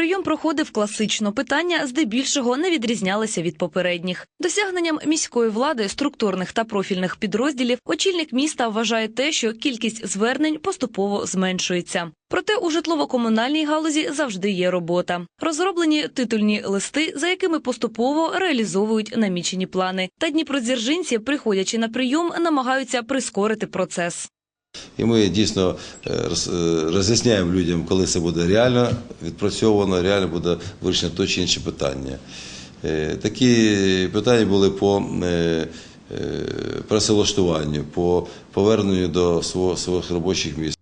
Прийом проходив класично. Питання здебільшого не відрізнялися від попередніх. Досягненням міської влади, структурних та профільних підрозділів, очільник міста вважає те, що кількість звернень поступово зменшується. Проте у житлово-комунальній галузі завжди є робота. Розроблені титульні листи, за якими поступово реалізовують намічені плани. Та дніпродзержинці, приходячи на прийом, намагаються прискорити процес. І ми дійсно е, е, роз'ясняємо людям, коли це буде реально відпрацьовано, реально буде вирішено то чи інше питання. Е, Такі питання були по працевлаштуванню, по поверненню до своїх робочих місць.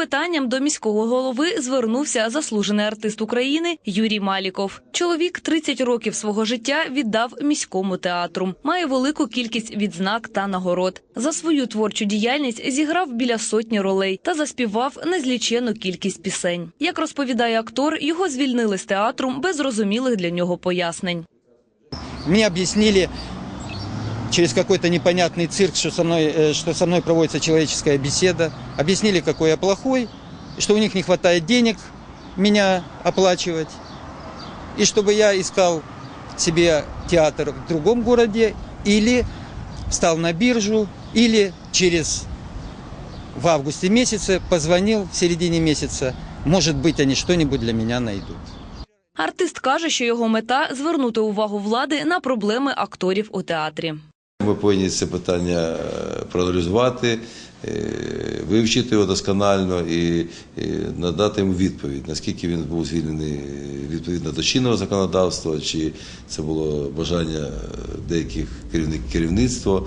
Питанням до міського голови звернувся заслужений артист України Юрій Маліков. Чоловік 30 років свого життя віддав міському театру. Має велику кількість відзнак та нагород. За свою творчу діяльність зіграв біля сотні ролей та заспівав незлічену кількість пісень. Як розповідає актор, його звільнили з театру без зрозумілих для нього пояснень. Мне объяснили через какой-то непонятный цирк, что со мной, э, что со мной проводится человеческая беседа. Объяснили, какой я плохой, и что у них не хватает денег меня оплачивать. И чтобы я искал себе театр в другом городе или встал на биржу, или через в августе месяце позвонил в середине месяца. Может быть, они что-нибудь для меня найдут. Артист каже, що його мета звернути увагу влади на проблеми акторів у театрі. Ми повинні це питання е, проаналізувати, е, вивчити його досконально і, надати йому відповідь, наскільки він був звільнений е, відповідно до чинного законодавства, чи це було бажання деяких керівництва.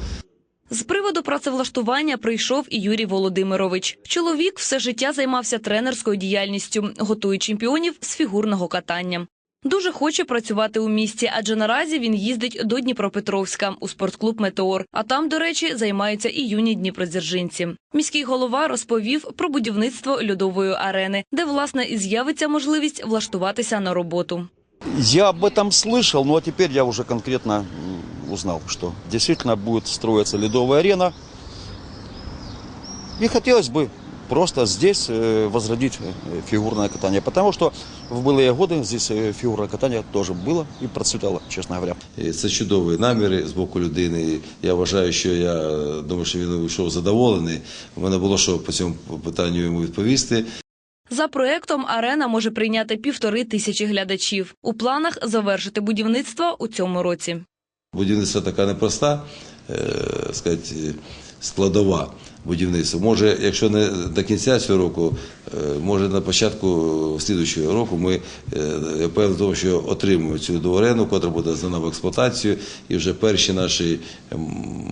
З приводу працевлаштування прийшов і Юрій Володимирович. Чоловік все життя займався тренерською діяльністю, готує чемпіонів з фігурного катання. Дуже хоче працювати у місті, адже наразі він їздить до Дніпропетровська у спортклуб Метеор. А там, до речі, займаються і юні дніпродзержинці. Міський голова розповів про будівництво льодової арени, де власне і з'явиться можливість влаштуватися на роботу. Я об этом слышал, но теперь я уже конкретно м, узнал, что действительно будет строиться ледовая арена. И хотелось бы просто здесь э, возродить э, фигурное катание, потому что в былые годы здесь э, фигурное катание тоже было и процветало, честно говоря. І Це чудові наміри з боку людини. І Я вважаю, що я е, думаю, що він вийшов задоволений. У мене було що по цьому питанню йому відповісти. За проектом арена може прийняти півтори тисячі глядачів. У планах завершити будівництво у цьому році. Будівництво така непроста, е, сказати, складова будівництва. Може, якщо не до кінця цього року, е, може на початку слідуючого року ми е, я певний тому, що отримуємо цю до арену, котра буде здана в експлуатацію, і вже перші наші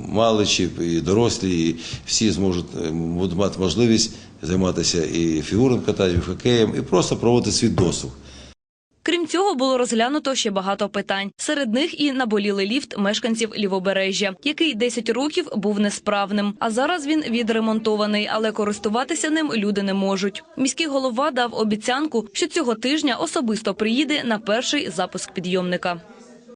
маличі і дорослі, і всі зможуть е, будуть мати можливість займатися і фігурним катанням, і хокеєм, і просто проводити свій досуг. Крім цього, було розглянуто ще багато питань. Серед них і наболілий ліфт мешканців лівобережжя, який 10 років був несправним. А зараз він відремонтований, але користуватися ним люди не можуть. Міський голова дав обіцянку, що цього тижня особисто приїде на перший запуск підйомника.